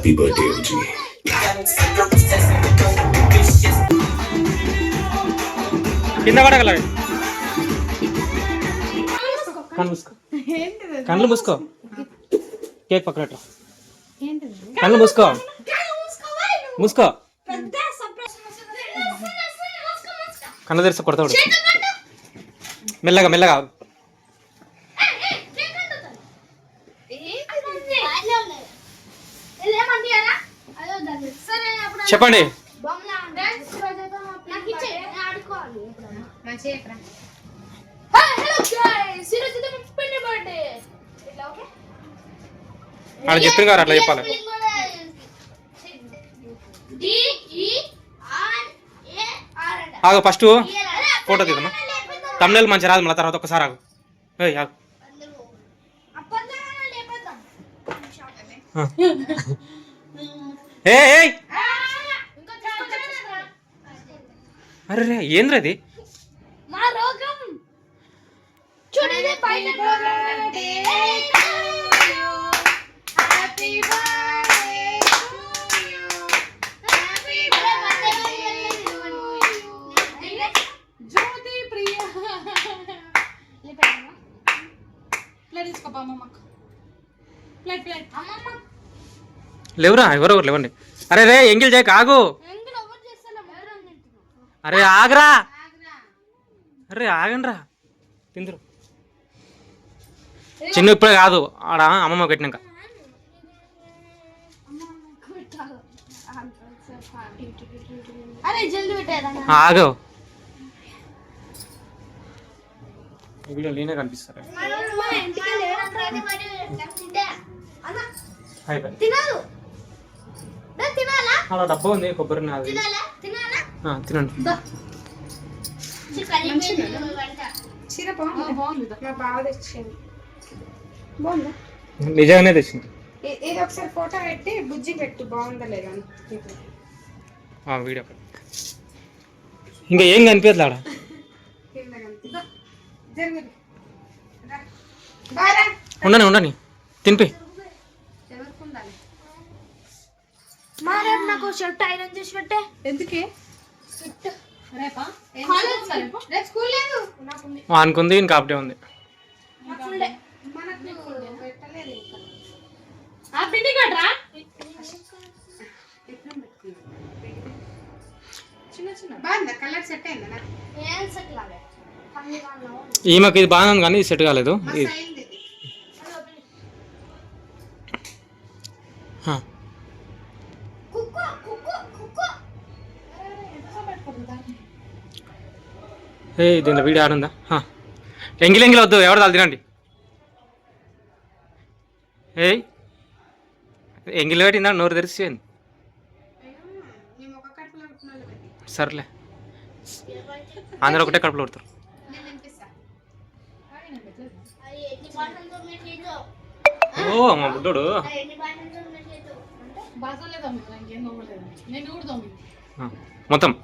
Happy birthday OG కింద పడగల కళ్ళు మూసుకో. కళ్ళు మూసుకో. కేక్ పక్కన. కళ్ళు మూసుకో. మూసుకో. కళ్ళు తెరిస్తే కొడతాడు. మెల్లగా మెల్లగా. చెప్పండి. ఆడ చెప్పిన గారు అట్లా చెప్పాలి. ఆగు ఫస్ట్ ఫోటో తీద్దామా తమిళ మంచి రాదు మళ్ళీ తర్వాత ఒకసారి ఆగు. ఏయ్, ఆగు. ఆ. అరే రే ఏంద్ర అది మా రోగం. చూడదే పైన లేవురా ఎవరెవరు లేవండి. అరే రే ఎంగిల్ చేయక ఆగు ఎంగిల్ ఎవరు చేస్తారో ఎవరు తింటున్నాం అరే ఆగరా. అరే ఆగండ్రా. తిందురు. చిన్న ఇప్పుడే కాదు ఆడ అమ్మమ్మ పెట్టినాక అరే జల్ది పెట్టేదా ఆగు. వీడియో నేనే కనిపిస్తారు అలా డబ్బా ఉంది కొబ్బరి నాది. తినండి. నిజంగానే తెచ్చింది. ఇది ఒకసారి ఫోటో పెట్టి బుజ్జి పెట్టు బాగుందా లేదా వీడియో. ఇంకా ఏం కనిపించదు ఆడ? ఉండని ఉండని. తినిపి. ఎవరికి ఉండాలి? మా రేపు నాకు షర్ట్ ఐరన్ చేసి పెట్టే? ఎందుకే? అనుకుంది ఇంకా అప్డే ఉంది. మనకు పెట్టలేదు ఇంకా. ఆ పిండి కట్రా చిన్న చిన్న. బాగుందా? కలర్ సెట్ అయిందా నాకు? ఏం సెట్ లాగే? కమ్మి కాను ఈమెకి ఇది బాగానే ఉంది కానీ ఇది సెట్ కాలేదు. ఏ దీంట్లో వీడియో ఆడుందా. ఎంగిల్ ఎంగిల్ వద్దు ఎవరు తాలు తినండి? ఏయ్. ఎంగిల్ పెట్టిందా? నోరు తెరిచిపోయింది. సర్లే. అందరూ ఒకటే కడుపులో కొడతారు. ఓ మా బుడ్డోడు.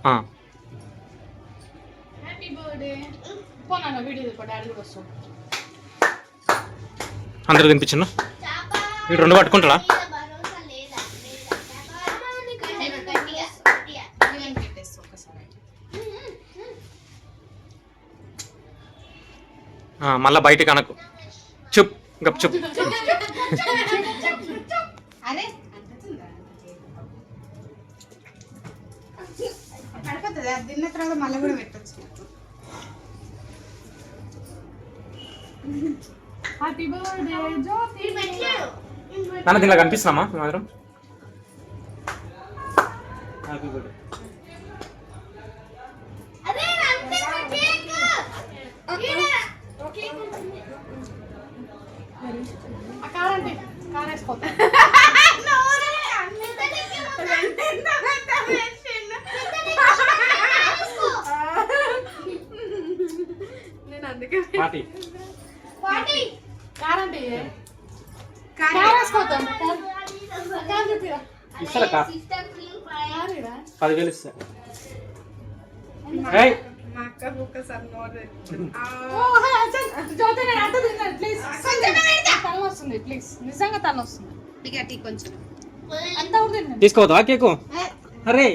అది హ్యాపీ బర్త్డే పోనా వీడియో తీసుకో డాడీ కూడా వస్తాడు అందరూ తినిపించను వీడు రెండు ఆ, మళ్ళా బయటికి అనకు. చుప్ గప్ చుప్. తిన్న తర్వాత మళ్ళీ కూడా హ్యాపీ బర్త్డే జ్యోతి నాన్న దీనిలో కనిపిస్తున్నామా మాత్రం హ్యాపీ బర్త్డే నేను అందుకే party. Party. Car car. Car ఇరా పదివేలు ఇస్తా. మా అక్క ఒక్కసారి నోరు ప్లీజ్ వస్తుంది ప్లీజ్ నిజంగా తల వస్తుంది. టీ కొంచెం. అంతా తీసుకోవద్దా కేకు? అరే.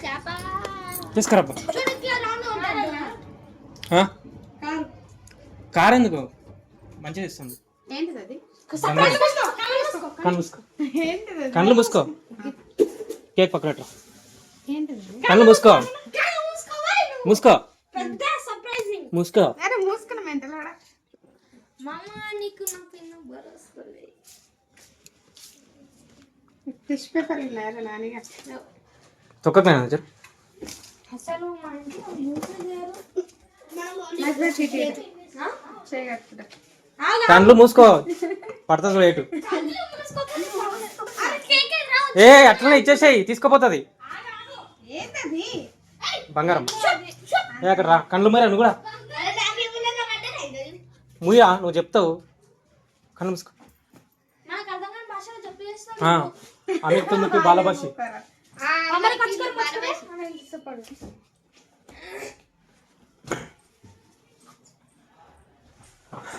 చేప. తీసుకురాబ్బా చూడు ఇట్లా రౌండ్ ఉంటుంది ఆ? కారు. కారు ఎందుకు? మంచిగా ఇస్తుంది ఏంటిది అది? బంగారం. కళ్ళు మూసుకో? కళ్ళు కేక్ పక్కన? కళ్ళు మూసుకో. మూసుకో మూసుకో. తొక్కకపోయినా అసలు మా ఇంట్లో చేయగలుగుతా కళ్ళు మూసుకో. పడుతుంది రేటు ఏ అట్లనే ఇచ్చేసేయి తీసుకోపోతుంది. బంగారం. ఏ అక్కడ రా. కళ్ళు మరి నువ్వు కూడా? ముయ్యా నువ్వు చెప్తావు. కళ్ళు మూసుకో. నాకు అర్థం కాని భాషలో చెప్పేస్తాను ఆ, అమిత్తుంది బాలభాషి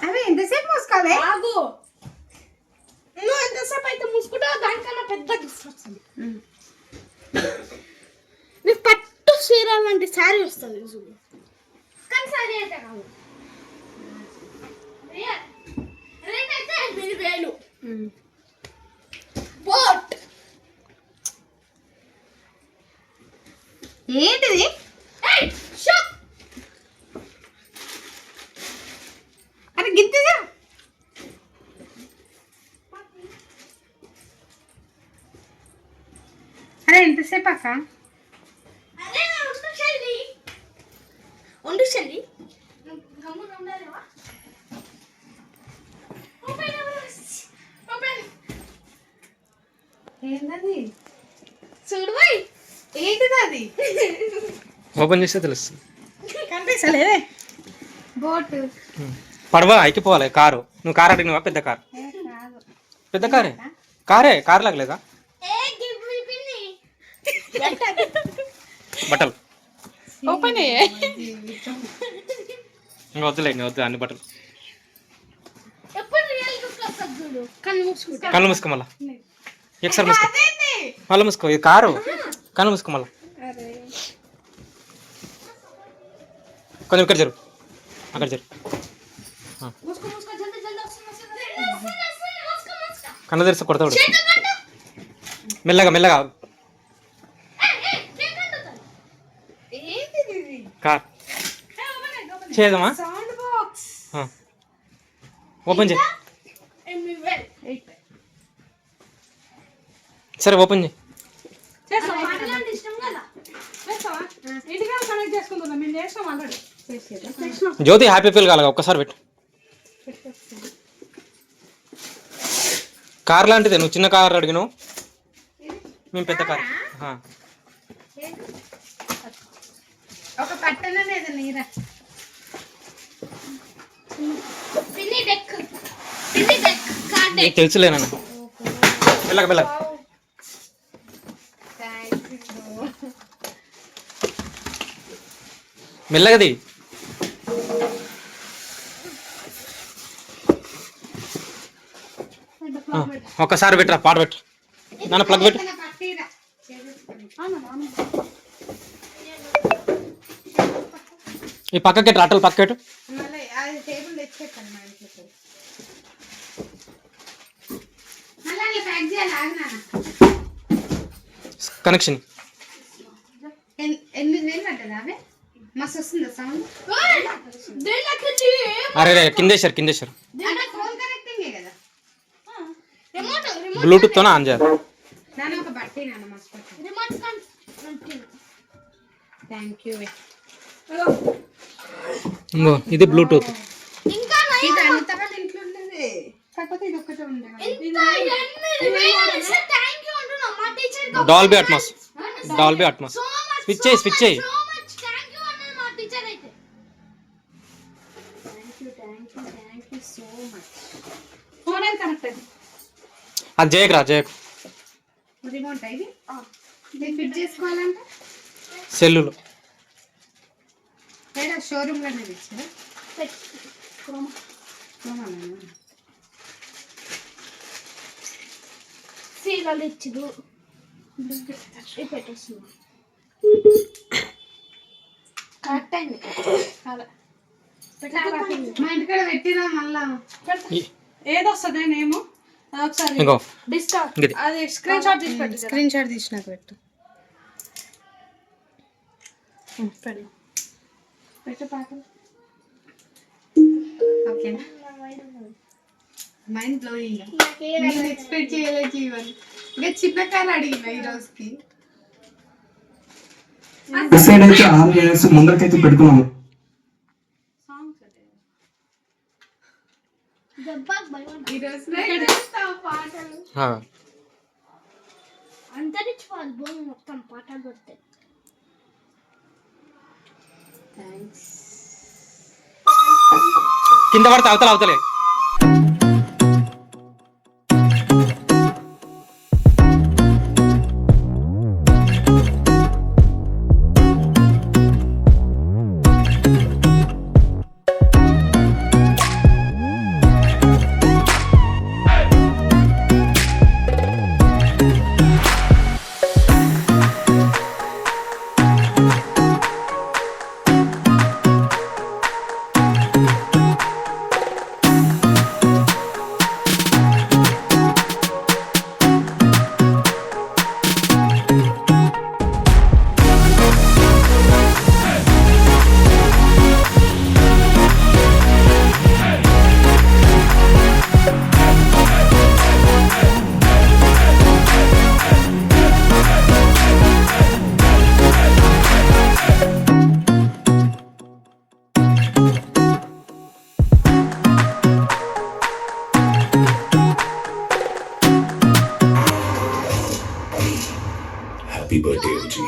అరే ఎంతసేపు మూసుకోవాలి? ఆగు. నువ్వు ఎంతసేపు అయితే మూసుకుంటావు దానికన్నా పెద్ద గిఫ్ట్ వస్తుంది. నీకు పట్టు చీర లాంటి శారీ వస్తుంది చూడు. కానీ శారీ అయితే కాదు. రేట్ అయితే ఎనిమిది వేలు. బోట్. ఏంటిది? ఏయ్ షో అరే గిద్దిగా అరే ఎంతసేపు అక్క అరే నా ఉండు చెల్లి ఓపెన్ ఏంటది అది ఓపెన్ చేస్తే తెలుస్తుంది కనిపిస్తలేదే బోటు పడవ ఎక్కిపోవాలి కారు నువ్వు కారు అడిగినవా పెద్ద కారు పెద్ద కారే కారే కారు లాగలేదా బట్టలు. ఓపెన్ ఇంకా వద్దులే ఇంకా వద్దు అన్ని బట్టలు. కళ్ళు మూసుకో మళ్ళా. ఒకసారి మూసుకో. మళ్ళీ మూసుకో ఇది కారు. కళ్ళు మూసుకో మళ్ళా. కొంచెం ఇక్కడ జరుగు అక్కడ మూసుకో కన్ను తెరిస్తే కొడతాడు. మెల్లగా మెల్లగా ఏయ్ ఏయ్ కేక్ అంటుతాను ఏంటిది ఇది కార్ చేద్దామా. ఓపెన్ చేయి. సరే ఓపెన్ చేయి. జ్యోతి హ్యాపీ ఫీల్ కాలగా ఒక్కసారి పెట్టు. కార్ లాంటిదే నువ్వు చిన్న కార్ అడిగినావు. మేము పెద్ద కార్. ఒక పట్టణ లేదా నీరా నీకు డెక్ తెలుసులే నాన్న. మెల్లగది ఒక్కసారి పెట్టరా పాట పెట్టు. నన్ను ప్లగ్ పెట్టు. ఈ పక్కకి పెట్టు అట్టలు పక్క అది టేబుల్ తెచ్చేస్తాను మా ఇంట్లో మళ్ళీ అలా ప్యాక్ చేయాలి ఆగినా కనెక్షన్ ఎనిమిది వేలు పడ్డదా అవే? మస్తు వస్తుందా సౌండ్ దీనికి అరే రే కిందేశారు కిందేశారు అంటే ఫోన్ కనెక్టింగే కదా? రిమోట్ రిమోట్ బ్లూటూత్తోనే ఆన్ చేయాలి? దాని ఒక బట్టి నాన్న మస్తు రిమోట్ కంట్రోల్ థ్యాంక్ యూ ఇది బ్లూటూత్ ఇంకా. ఇది teacher Dolby Atmos Dolby Atmos switch చేయి స్విచ్ చేయి. అది. ఇది? ఫిట్ చేసుకోవాలంటే? సెల్లులో. లేదా షోరూమ్లోనే తెచ్చారా? చీరలు పెట్టేస్తున్నా కరెక్ట్ అయింది మా ఇంటికాడ పెట్టినా మళ్ళా. ఈ- ఏది వస్తుంది నేము అది ఒకసారి డిస్కౌంట్ అది స్క్రీన్ షాట్ తీసి పెట్టు. స్క్రీన్ షాట్ తీసినాక పెట్టు. పెట్టు. పెట్టు పాట ఓకేనా మైండ్ బ్లోయింగ్ నేను ఎక్స్పెక్ట్ చేయలేదు ఇవన్నీ ఇంకా చిన్న కార్ అడిగిన ఈ రోజుకి. సైడ్ అయితే ఆన్ చేసి ముందరకైతే పెట్టుకున్నాము. సాంగ్స్ అంటే దెబ్బకి భయం ఈ రోజు పాటలు ఆ. అంతరించిపోవాలి భూమి మొత్తం పాటలు పెడితే కింద పడితే అవతల అవతలే. హ్యాపీ బర్త్డే రుచి